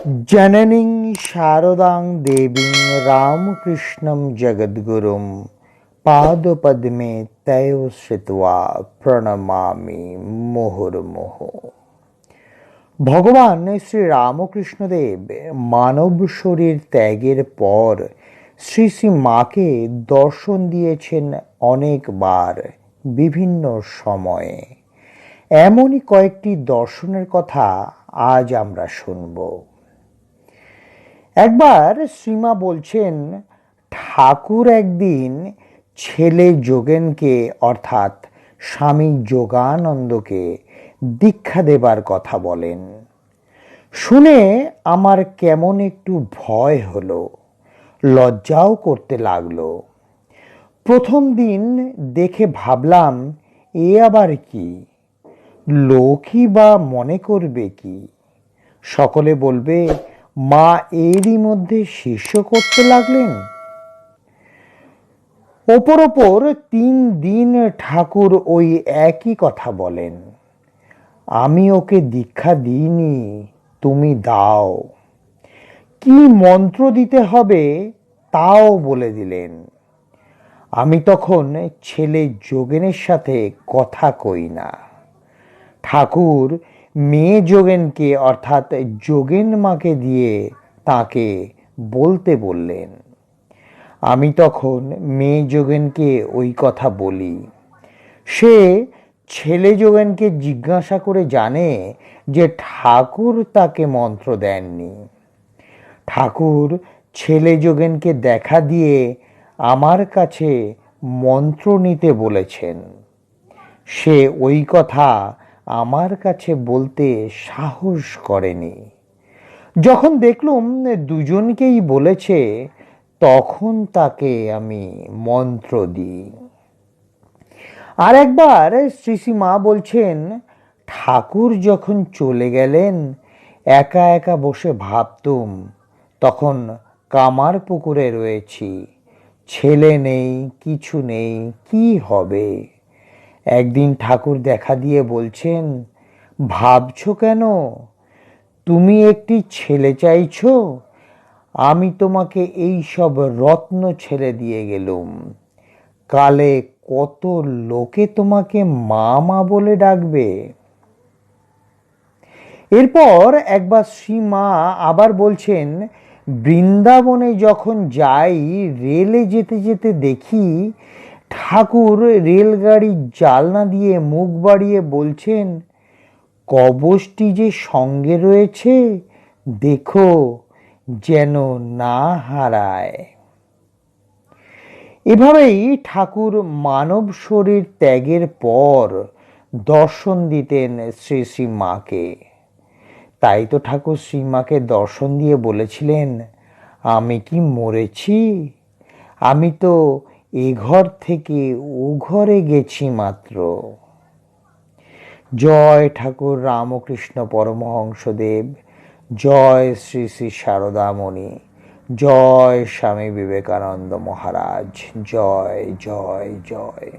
জননীং শারদাং দেবীং রামকৃষ্ণম জগদ্গুরুম, পাদপদ্মে তয় শ্রিতা প্রণমামি মুহুর্মুহ। ভগবান শ্রী রামকৃষ্ণদেব মানব শরীর ত্যাগের পর শ্রী শ্রী মাকে দর্শন দিয়েছেন অনেকবার বিভিন্ন সময়ে। এমনই কয়েকটি দর্শনের কথা আজ আমরা শুনব। একবার শ্রীমা বলছেন, ঠাকুর একদিন ছেলে যোগেনকে, অর্থাৎ স্বামী যোগানন্দকে দীক্ষা দেবার কথা বলেন। শুনে আমার কেমন একটু ভয় হলো, লজ্জাও করতে লাগল। প্রথম দিন দেখে ভাবলাম, এ আবার কি? লোকই বা মনে করবে কি? সকলে বলবে মা এরই মধ্যে শিষ্য করতে লাগলেন। ওপর ওপর তিন দিন ঠাকুর ওই একই কথা বলেন, আমি ওকে দীক্ষা দিইনি, তুমি দাও। কি মন্ত্র দিতে হবে তাও বলে দিলেন। আমি তখন ছেলে যোগেনের সাথে কথা কই না। ঠাকুর মেয়ে যোগেনকে, অর্থাৎ যোগেন মাকে দিয়ে তাকে বলতে বললেন, আমি তখন মেয়ে যোগেনকে ওই কথা বলি। সে ছেলে যোগেনকে জিজ্ঞাসা করে জানে যে ঠাকুর তাকে মন্ত্র দেননি। ঠাকুর ছেলে যোগেনকে দেখা দিয়ে আমার কাছে মন্ত্র নিতে বলেছেন। সে ওই কথা আমার কাছে বলতে সাহস করেনি। যখন দেখলুম দুজনকেই বলেছে, তখন তাকে আমি মন্ত্র দিই। আর একবার শ্রী মা বলছেন, ঠাকুর যখন চলে গেলেন, একা একা বসে ভাবতুম, তখন কামার পুকুরে রয়েছি। ছেলে নেই, কিছু নেই, কি হবে? একদিন ঠাকুর দেখা দিয়ে বলছেন, ভাবছ কেন? তুমি একটি ছেলে চাইছো। আমি তোমাকে এই সব রত্ন ছেলে দিয়ে গেলুম। কালে কত লোকে তোমাকে মা মা বলে ডাকবে? এরপর একবার শ্রীমা আবার বলছেন, বৃন্দাবনে যখন যাই, রেলে যেতে যেতে দেখি ঠাকুর রেলগাড়ির জালনা দিয়ে মুখ বাড়িয়ে বলছেন, কবচটি যে সঙ্গে রয়েছে, দেখো যেন না হারায়। এভাবেই ঠাকুর মানব শরীর ত্যাগের পর দর্শন দিতেন শ্রী শ্রী মাকে। তাই তো ঠাকুর শ্রীমাকে দর্শন দিয়ে বলেছিলেন, আমি কি মরেছি? আমি তো এ ঘর থেকে ও ঘরে গেছি মাত্র। জয় ঠাকুর রামকৃষ্ণ পরমহংসদেব, জয় শ্রী শ্রী শারদামণি, জয় স্বামী বিবেকানন্দ মহারাজ, জয় জয় জয়।